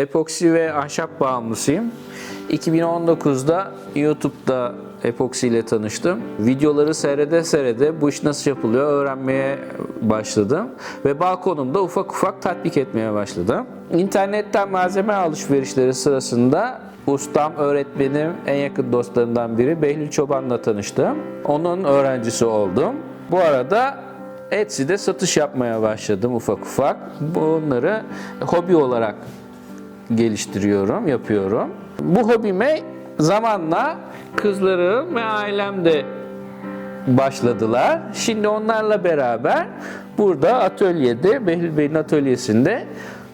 Epoksi ve ahşap bağımlısıyım. 2019'da YouTube'da epoksi ile tanıştım. Videoları seyrede seyrede bu iş nasıl yapılıyor öğrenmeye başladım. Ve balkonumda ufak ufak tatbik etmeye başladım. İnternetten malzeme alışverişleri sırasında ustam, öğretmenim, en yakın dostlarımdan biri Behlül Çoban'la tanıştım. Onun öğrencisi oldum. Bu arada Etsy'de satış yapmaya başladım ufak ufak. Bunları hobi olarak geliştiriyorum, yapıyorum. Bu hobime zamanla kızlarım ve ailem de başladılar. Şimdi onlarla beraber burada atölyede, Behlül Bey'in atölyesinde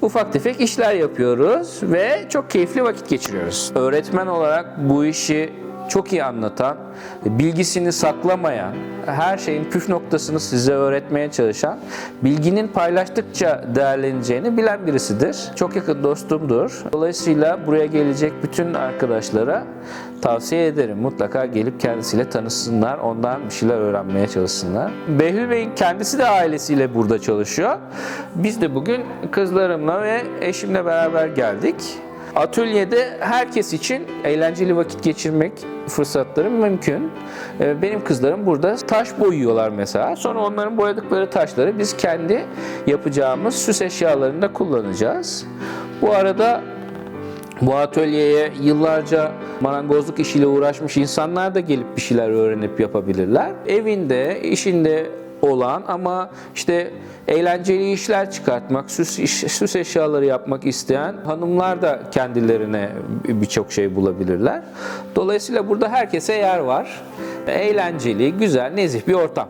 ufak tefek işler yapıyoruz ve çok keyifli vakit geçiriyoruz. Öğretmen olarak bu işi çok iyi anlatan, bilgisini saklamayan, her şeyin püf noktasını size öğretmeye çalışan, bilginin paylaştıkça değerleneceğini bilen birisidir. Çok yakın dostumdur. Dolayısıyla buraya gelecek bütün arkadaşlara tavsiye ederim. Mutlaka gelip kendisiyle tanışsınlar, ondan bir şeyler öğrenmeye çalışsınlar. Behlül Bey'in kendisi de ailesiyle burada çalışıyor. Biz de bugün kızlarımla ve eşimle beraber geldik. Atölyede herkes için eğlenceli vakit geçirmek fırsatları mümkün. Ee, Benim kızlarım burada taş boyuyorlar mesela. Sonra onların boyadıkları taşları biz kendi yapacağımız süs eşyalarında kullanacağız. Bu arada bu atölyeye yıllarca marangozluk işiyle uğraşmış insanlar da gelip bir şeyler öğrenip yapabilirler. Evinde, işinde olan ama işte eğlenceli işler çıkartmak, süs, iş- süs eşyaları yapmak isteyen hanımlar da kendilerine birçok şey bulabilirler. Dolayısıyla burada herkese yer var. Eğlenceli, güzel, nezih bir ortam.